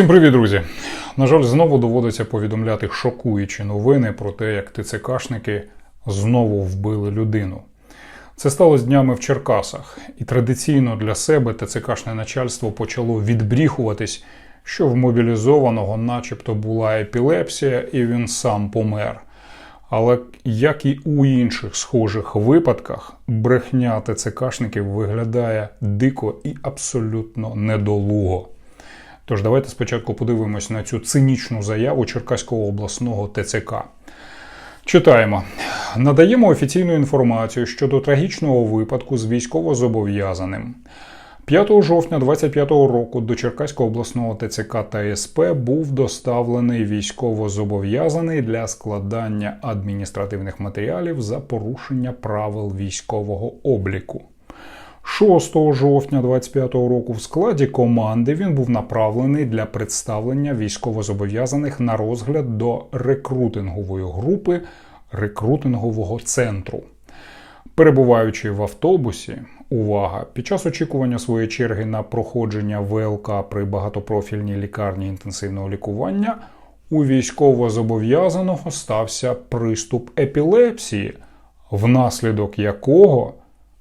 Всім привіт, друзі! На жаль, знову доводиться повідомляти шокуючі новини про те, як ТЦКшники знову вбили людину. Це сталося днями в Черкасах, і традиційно для себе ТЦКшне начальство почало відбріхуватись, що в мобілізованого, начебто, була епілепсія, і він сам помер. Але як і у інших схожих випадках, брехня ТЦКшників виглядає дико і абсолютно недолуго. Тож давайте спочатку подивимось на цю цинічну заяву Черкаського обласного ТЦК. Читаємо. Надаємо офіційну інформацію щодо трагічного випадку з військовозобов'язаним. 5 жовтня 2025 року до Черкаського обласного ТЦК та СП був доставлений військовозобов'язаний для складання адміністративних матеріалів за порушення правил військового обліку. 6 жовтня 2025 року в складі команди він був направлений для представлення військовозобов'язаних на розгляд до рекрутингової групи рекрутингового центру. Перебуваючи в автобусі, увага, під час очікування своєї черги на проходження ВЛК при багатопрофільній лікарні інтенсивного лікування, у військовозобов'язаного стався приступ епілепсії, внаслідок якого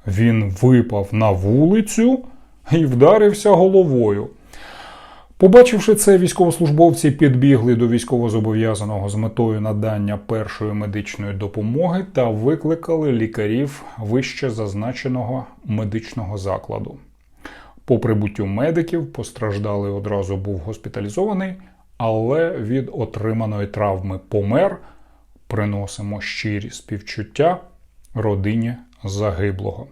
він випав на вулицю і вдарився головою. Побачивши це, військовослужбовці підбігли до військовозобов'язаного з метою надання першої медичної допомоги та викликали лікарів вище зазначеного медичного закладу. По прибуттю медиків постраждалий одразу був госпіталізований, але від отриманої травми помер. Приносимо щирі співчуття родині загиблого.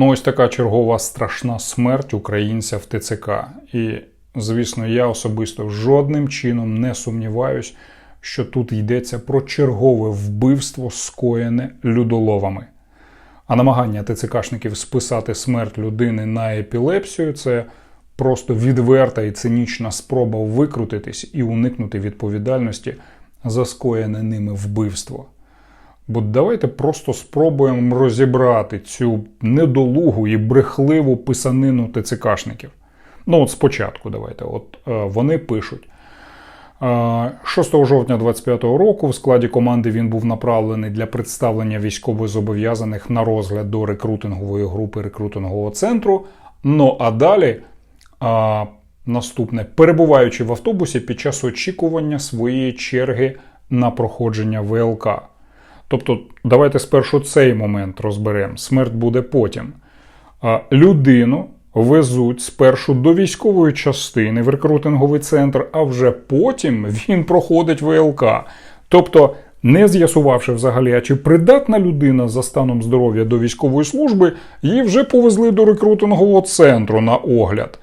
Ну, ось така чергова страшна смерть українця в ТЦК. І, звісно, я особисто жодним чином не сумніваюсь, що тут йдеться про чергове вбивство, скоєне людоловами. А намагання ТЦКшників списати смерть людини на епілепсію це просто відверта і цинічна спроба викрутитись і уникнути відповідальності за скоєне ними вбивство. Бо давайте просто спробуємо розібрати цю недолугу і брехливу писанину ТЦКшників. Ну, от спочатку, давайте. От е, вони пишуть. Е, 6 жовтня 2025 року в складі команди він був направлений для представлення військовозобов'язаних на розгляд до рекрутингової групи рекрутингового центру. Ну а далі е, наступне перебуваючи в автобусі під час очікування своєї черги на проходження ВЛК. Тобто, давайте спершу цей момент розберемо. Смерть буде потім. Людину везуть спершу до військової частини в рекрутинговий центр, а вже потім він проходить ВЛК. Тобто, не з'ясувавши взагалі, а чи придатна людина за станом здоров'я до військової служби, її вже повезли до рекрутингового центру на огляд.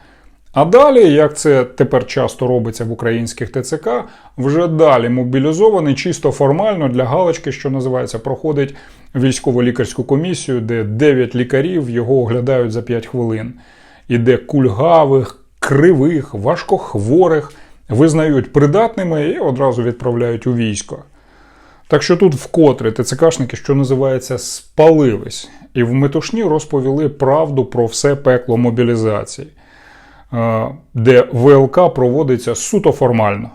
А далі, як це тепер часто робиться в українських ТЦК, вже далі мобілізований чисто формально для галочки, що називається, проходить військово-лікарську комісію, де 9 лікарів його оглядають за 5 хвилин, і де кульгавих, кривих, важкохворих визнають придатними і одразу відправляють у військо. Так що тут вкотре ТЦКшники, що називається, спалились, і в метушні розповіли правду про все пекло мобілізації де ВЛК проводиться суто формально.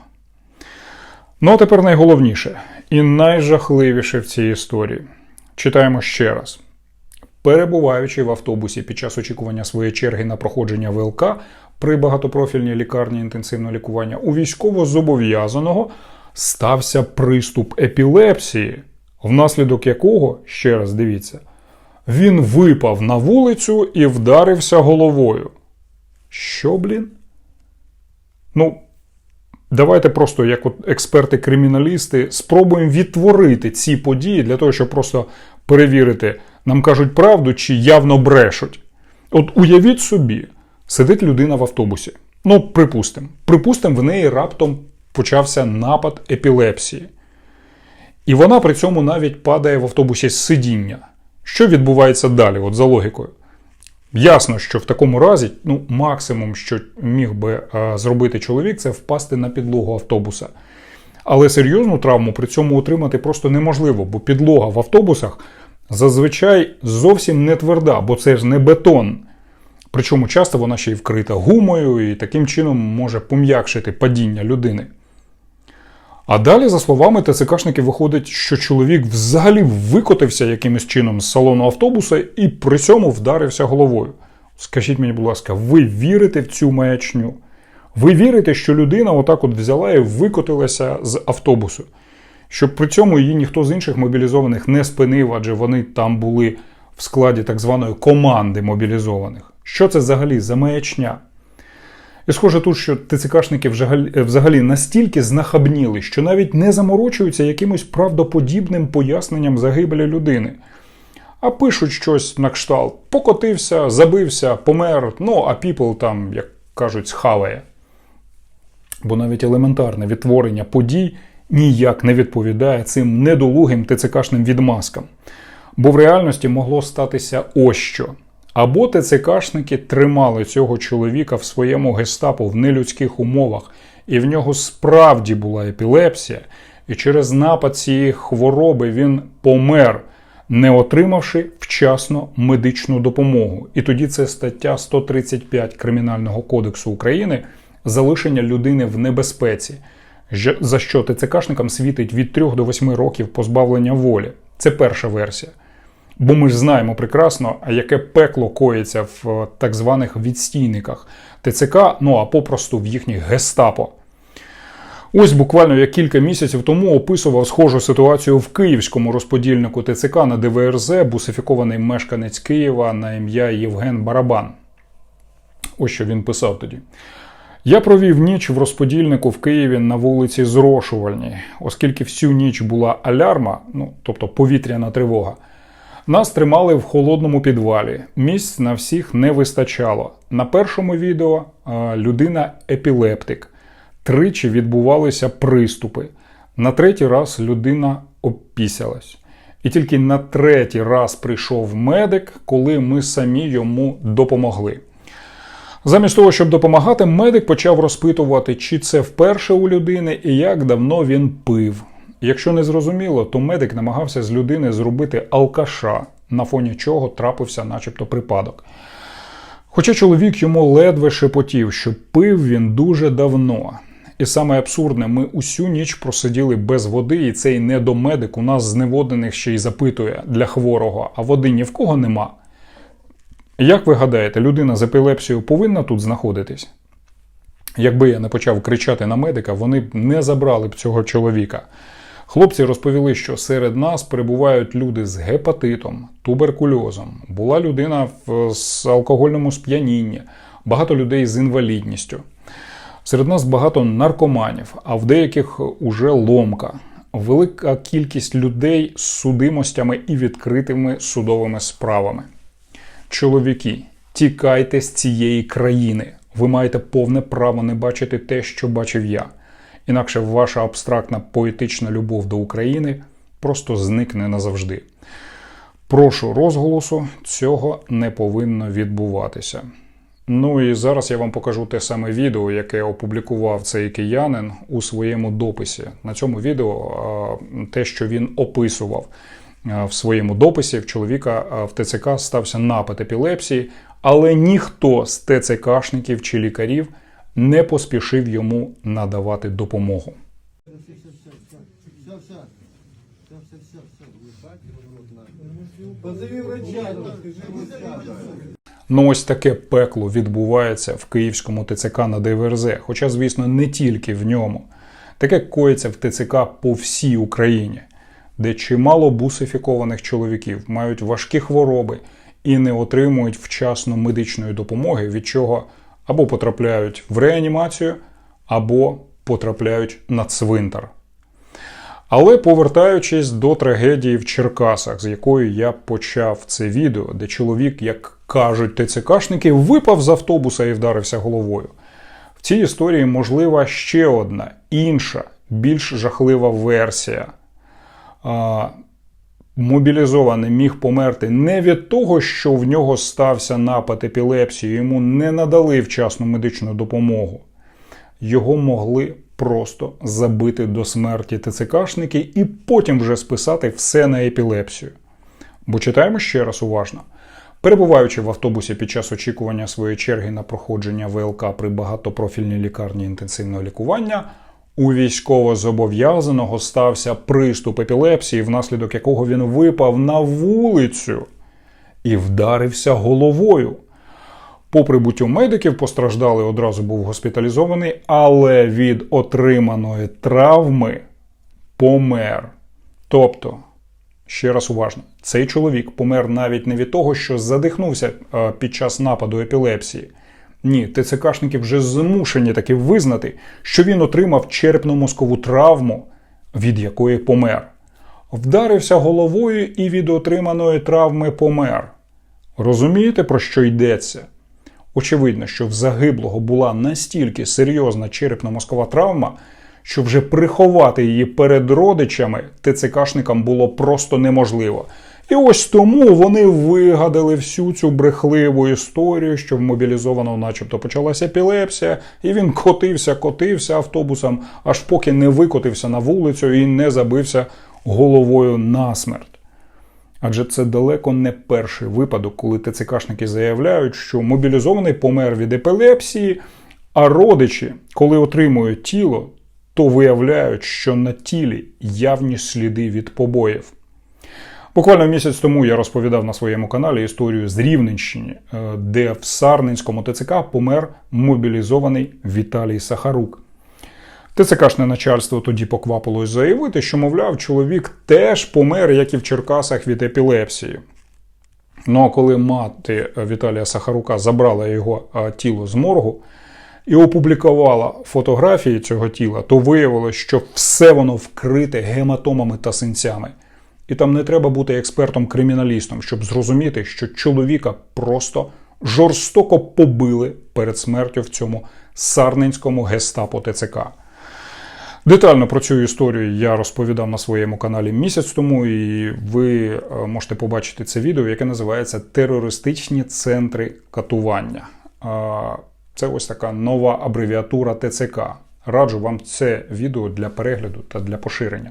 Ну а тепер найголовніше і найжахливіше в цій історії. Читаємо ще раз. Перебуваючи в автобусі під час очікування своєї черги на проходження ВЛК при багатопрофільній лікарні інтенсивного лікування у військово-зобов'язаного стався приступ епілепсії, внаслідок якого, ще раз дивіться, він випав на вулицю і вдарився головою. Що, блін? Ну, давайте просто, як от експерти-криміналісти, спробуємо відтворити ці події для того, щоб просто перевірити, нам кажуть правду чи явно брешуть. От уявіть собі, сидить людина в автобусі. Ну, припустимо, припустимо, в неї раптом почався напад епілепсії. І вона при цьому навіть падає в автобусі з сидіння. Що відбувається далі, от за логікою? Ясно, що в такому разі ну, максимум, що міг би а, зробити чоловік, це впасти на підлогу автобуса. Але серйозну травму при цьому отримати просто неможливо, бо підлога в автобусах зазвичай зовсім не тверда, бо це ж не бетон. Причому часто вона ще й вкрита гумою і таким чином може пом'якшити падіння людини. А далі, за словами ТЦКшників, виходить, що чоловік взагалі викотився якимось чином з салону автобуса і при цьому вдарився головою. Скажіть мені, будь ласка, ви вірите в цю маячню? Ви вірите, що людина отак от взяла і викотилася з автобусу? Щоб при цьому її ніхто з інших мобілізованих не спинив, адже вони там були в складі так званої команди мобілізованих. Що це взагалі за маячня? І схоже тут, що ТЦКшники взагалі, взагалі настільки знахабніли, що навіть не заморочуються якимось правдоподібним поясненням загибелі людини. А пишуть щось на кшталт: покотився, забився, помер, ну а піпл там, як кажуть, схаває. Бо навіть елементарне відтворення подій ніяк не відповідає цим недолугим ТЦКшним відмазкам. Бо в реальності могло статися ось що. Або ТЦКшники тримали цього чоловіка в своєму гестапо в нелюдських умовах, і в нього справді була епілепсія, і через напад цієї хвороби він помер, не отримавши вчасно медичну допомогу. І тоді це стаття 135 Кримінального кодексу України залишення людини в небезпеці, за що ТЦКшникам світить від 3 до 8 років позбавлення волі. Це перша версія. Бо ми ж знаємо прекрасно, яке пекло коїться в так званих відстійниках ТЦК, ну а попросту в їхніх гестапо. Ось буквально я кілька місяців тому описував схожу ситуацію в київському розподільнику ТЦК на ДВРЗ, бусифікований мешканець Києва на ім'я Євген Барабан. Ось що він писав тоді. Я провів ніч в розподільнику в Києві на вулиці Зрошувальній, оскільки всю ніч була алярма, ну тобто повітряна тривога. Нас тримали в холодному підвалі. Місць на всіх не вистачало. На першому відео людина епілептик. Тричі відбувалися приступи. На третій раз людина обпісялась. І тільки на третій раз прийшов медик, коли ми самі йому допомогли. Замість того, щоб допомагати, медик почав розпитувати, чи це вперше у людини і як давно він пив. Якщо не зрозуміло, то медик намагався з людини зробити алкаша, на фоні чого трапився, начебто, припадок. Хоча чоловік йому ледве шепотів, що пив він дуже давно. І саме абсурдне, ми усю ніч просиділи без води, і цей недомедик у нас зневоднених ще й запитує для хворого, а води ні в кого нема. Як ви гадаєте, людина з епілепсією повинна тут знаходитись? Якби я не почав кричати на медика, вони б не забрали б цього чоловіка. Хлопці розповіли, що серед нас перебувають люди з гепатитом, туберкульозом, була людина в з алкогольному сп'янінні, багато людей з інвалідністю. Серед нас багато наркоманів, а в деяких уже ломка. Велика кількість людей з судимостями і відкритими судовими справами. Чоловіки, тікайте з цієї країни. Ви маєте повне право не бачити те, що бачив я. Інакше ваша абстрактна поетична любов до України просто зникне назавжди. Прошу розголосу, цього не повинно відбуватися. Ну і зараз я вам покажу те саме відео, яке опублікував цей киянин у своєму дописі. На цьому відео те, що він описував в своєму дописі, в чоловіка в ТЦК стався напад епілепсії, але ніхто з ТЦКшників чи лікарів не поспішив йому надавати допомогу. Ну, ось таке пекло відбувається в київському ТЦК на ДВРЗ, хоча, звісно, не тільки в ньому. Таке коїться в ТЦК по всій Україні, де чимало бусифікованих чоловіків мають важкі хвороби і не отримують вчасно медичної допомоги, від чого або потрапляють в реанімацію, або потрапляють на цвинтар. Але повертаючись до трагедії в Черкасах, з якої я почав це відео, де чоловік, як кажуть ТЦКшники, випав з автобуса і вдарився головою. В цій історії можлива ще одна інша, більш жахлива версія. Мобілізований міг померти не від того, що в нього стався напад епілепсії, йому не надали вчасну медичну допомогу. Його могли просто забити до смерті ТЦКшники і потім вже списати все на епілепсію. Бо читаємо ще раз уважно. Перебуваючи в автобусі під час очікування своєї черги на проходження ВЛК при багатопрофільній лікарні інтенсивного лікування, у військовозобов'язаного стався приступ епілепсії, внаслідок якого він випав на вулицю і вдарився головою. По прибуттю медиків постраждалий одразу був госпіталізований, але від отриманої травми помер. Тобто, ще раз уважно, цей чоловік помер навіть не від того, що задихнувся е, під час нападу епілепсії. Ні, ТЦКшники вже змушені таки визнати, що він отримав черепно-мозкову травму, від якої помер. Вдарився головою і від отриманої травми помер. Розумієте, про що йдеться? Очевидно, що в загиблого була настільки серйозна черепно-мозкова травма, що вже приховати її перед родичами ТЦКшникам було просто неможливо. І ось тому вони вигадали всю цю брехливу історію, що в мобілізованого, начебто, почалася епілепсія, і він котився, котився автобусом, аж поки не викотився на вулицю і не забився головою насмерть. Адже це далеко не перший випадок, коли ТЦКшники заявляють, що мобілізований помер від епілепсії, а родичі, коли отримують тіло, то виявляють, що на тілі явні сліди від побоїв. Буквально місяць тому я розповідав на своєму каналі історію з Рівненщини, е, де в Сарненському ТЦК помер мобілізований Віталій Сахарук. ТЦКшне начальство тоді поквапилось заявити, що, мовляв, чоловік теж помер, як і в Черкасах від епілепсії. Ну а коли мати Віталія Сахарука забрала його тіло з моргу і опублікувала фотографії цього тіла, то виявилось, що все воно вкрите гематомами та синцями. І там не треба бути експертом-криміналістом, щоб зрозуміти, що чоловіка просто жорстоко побили перед смертю в цьому сарненському гестапо ТЦК. Детально про цю історію я розповідав на своєму каналі місяць тому, і ви е, можете побачити це відео, яке називається Терористичні центри катування. Це ось така нова абревіатура ТЦК. Раджу вам це відео для перегляду та для поширення.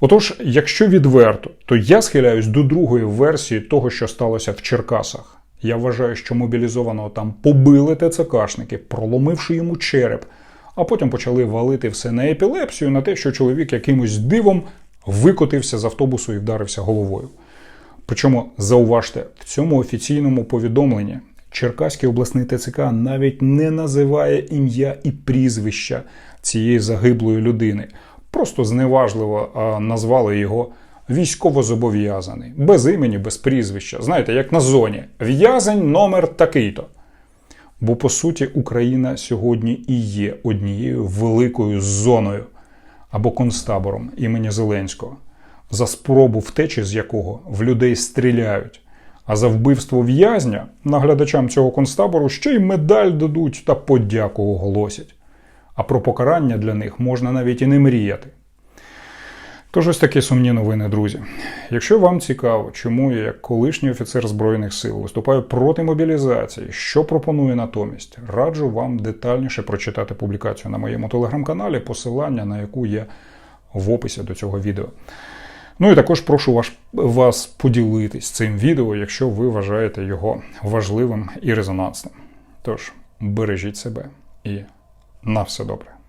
Отож, якщо відверто, то я схиляюсь до другої версії того, що сталося в Черкасах. Я вважаю, що мобілізованого там побили ТЦКшники, проломивши йому череп, а потім почали валити все на епілепсію, на те, що чоловік якимось дивом викотився з автобусу і вдарився головою. Причому зауважте, в цьому офіційному повідомленні Черкаський обласний ТЦК навіть не називає ім'я і прізвища цієї загиблої людини. Просто зневажливо назвали його військовозобов'язаний, без імені, без прізвища. Знаєте, як на зоні. В'язень номер такий-то. Бо по суті Україна сьогодні і є однією великою зоною або концтабором імені Зеленського, за спробу втечі з якого в людей стріляють. А за вбивство в'язня наглядачам цього концтабору ще й медаль дадуть та подяку оголосять. А про покарання для них можна навіть і не мріяти. Тож ось такі сумні новини, друзі. Якщо вам цікаво, чому я, як колишній офіцер Збройних сил, виступаю проти мобілізації, що пропоную натомість, раджу вам детальніше прочитати публікацію на моєму телеграм-каналі, посилання на яку є в описі до цього відео. Ну і також прошу вас, вас поділитись цим відео, якщо ви вважаєте його важливим і резонансним. Тож, бережіть себе і на все добре.